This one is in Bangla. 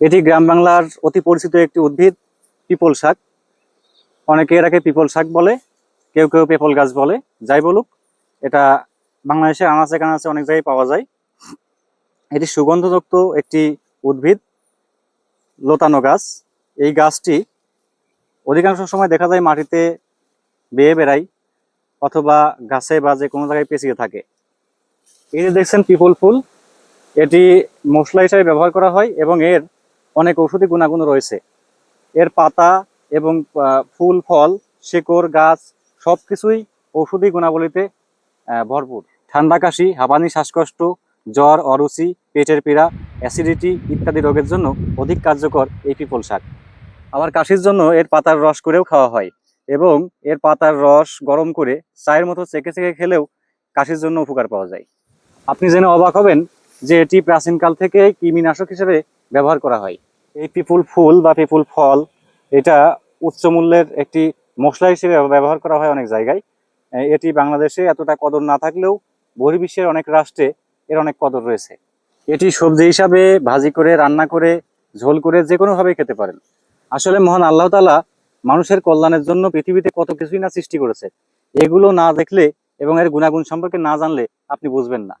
এটি গ্রাম বাংলার অতি পরিচিত একটি উদ্ভিদ, পিপল শাক। অনেকে এটাকে পিপল শাক বলে, কেউ কেউ পেপল গাছ বলে, যাই বলুক, এটা বাংলাদেশের আনাচে কানাচে অনেক জায়গায় পাওয়া যায়। এটি সুগন্ধযুক্ত একটি উদ্ভিদ, লতানো গাছ। এই গাছটি অধিকাংশ সময় দেখা যায় মাটিতে বেয়ে বেড়ায় অথবা গাছে বা যে কোনো জায়গায় পেঁচিয়ে থাকে। এই যে দেখছেন পিপল ফুল, এটি মশলা হিসাবে ব্যবহার করা হয় এবং এর অনেক ঔষধি গুণাগুণ রয়েছে। এর পাতা এবং ফুল, ফল, শেকড়, গাছ সব কিছুই ঔষধি গুণাবলীতে ভরপুর। ঠান্ডা কাশি হাবানি শ্বাসকষ্ট, জ্বর, অরুচি, পেটের পীড়া, অ্যাসিডিটি ইত্যাদি রোগের জন্য অধিক কার্যকর এই পিপল শাক। আবার কাশির জন্য এর পাতার রস করেও খাওয়া হয় এবং এর পাতার রস গরম করে চায়ের মতো চেকে চেকে খেলেও কাশির জন্য উপকার পাওয়া যায়। আপনি জেনে অবাক হবেন যে এটি প্রাচীনকাল থেকে কৃমিনাশক হিসেবে ব্যবহার করা হয়। এই পিপুল ফুল বা পিপুল ফল, এটা উচ্চ মূল্যের একটি মশলা হিসেবে ব্যবহার করা হয় অনেক জায়গায়। এটি বাংলাদেশে এতটা কদর না থাকলেও বহির্বিশ্বের অনেক রাষ্ট্রে এর অনেক কদর রয়েছে। এটি সবজি হিসাবে ভাজি করে, রান্না করে, ঝোল করে যে কোনোভাবে খেতে পারেন। আসলে মহান আল্লাহ তাআলা মানুষের কল্যাণের জন্য পৃথিবীতে কত কিছুই না সৃষ্টি করেছে। এগুলো না দেখলে এবং এর গুণাগুণ সম্পর্কে না জানলে আপনি বুঝবেন না।